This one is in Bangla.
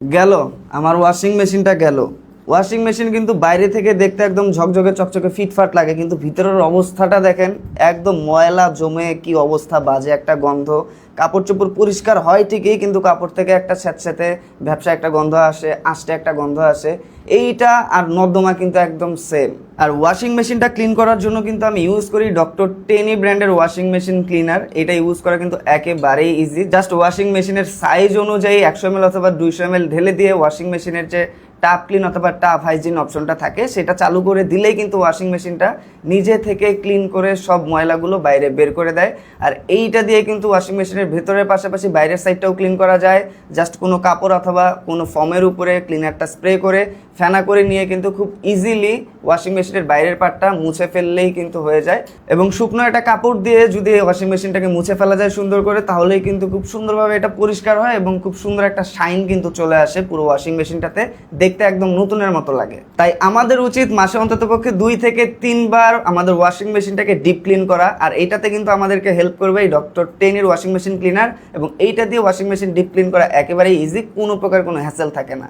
গেল আমার ওয়াশিং মেশিনটা গেল। ওয়াশিং মেশিন কিন্তু বাইরে থেকে দেখতে একদম ঝকঝকে, চকচকে, ফিটফাট লাগে। কিন্তু ভিতরের অবস্থাটা দেখেন, একদম ময়লা জমে কি অবস্থা, বাজে একটা গন্ধ। কাপড় চোপড় পরিষ্কার হয় ঠিকই, কিন্তু কাপড় থেকে একটা স্যাঁতস্যাঁতে ব্যবসা একটা গন্ধ আসে, আষ্টে একটা গন্ধ আসে। এইটা আর নর্দমা কিন্তু একদম সেম আর ওয়াশিং মেশিনটা ক্লিন করার জন্য কিন্তু আমি ইউজ করি ডক্টর টেনি ব্র্যান্ডের ওয়াশিং মেশিন ক্লিনার এটা ইউজ করা কিন্তু একেবারেই ইজি জাস্ট ওয়াশিং মেশিনের সাইজ অনুযায়ী একশো এম অথবা দুইশো এম ঢেলে দিয়ে ওয়াশিং মেশিনের যে টাপ ক্লিন অথবা টাপ হাইজিন অপশনটা থাকে, সেটা চালু করে দিলেই কিন্তু ওয়াশিং মেশিনটা নিজে থেকে ক্লিন করে সব ময়লাগুলো বাইরে বের করে দেয়। আর এইটা দিয়ে কিন্তু ওয়াশিং মেশিনের ভেতরের পাশাপাশি বাইরের সাইডটাও ক্লিন করা যায়। জাস্ট কোনো কাপড় অথবা কোনো ফর্মের উপরে ক্লিনারটা স্প্রে করে, ফেনা করে নিয়ে কিন্তু খুব ইজিলি ওয়াশিং মেশিনের বাইরের পার্টটা মুছে ফেললেই কিন্তু হয়ে যায়। এবং শুকনো একটা কাপড় দিয়ে যদি ওয়াশিং মেশিনটাকে মুছে ফেলা যায় সুন্দর করে, তাহলেই কিন্তু খুব সুন্দরভাবে এটা পরিষ্কার হয় এবং খুব সুন্দর একটা শাইন কিন্তু চলে আসে পুরো ওয়াশিং মেশিনটাতে দেখতে একদম নতুনের মতো লাগে। তাই আমাদের উচিত মাসে অন্তত পক্ষে দুই থেকে তিনবার আমাদের ওয়াশিং মেশিনটাকে ডিপ ক্লিন করা, আর এইটাতে কিন্তু আমাদেরকে হেল্প করবে এই ডক্টর টেনের ওয়াশিং মেশিন ক্লিনার এবং এইটা দিয়ে ওয়াশিং মেশিন ডিপ ক্লিন করা একেবারেই ইজি কোনো প্রকার কোনো হ্যাসেল থাকে না।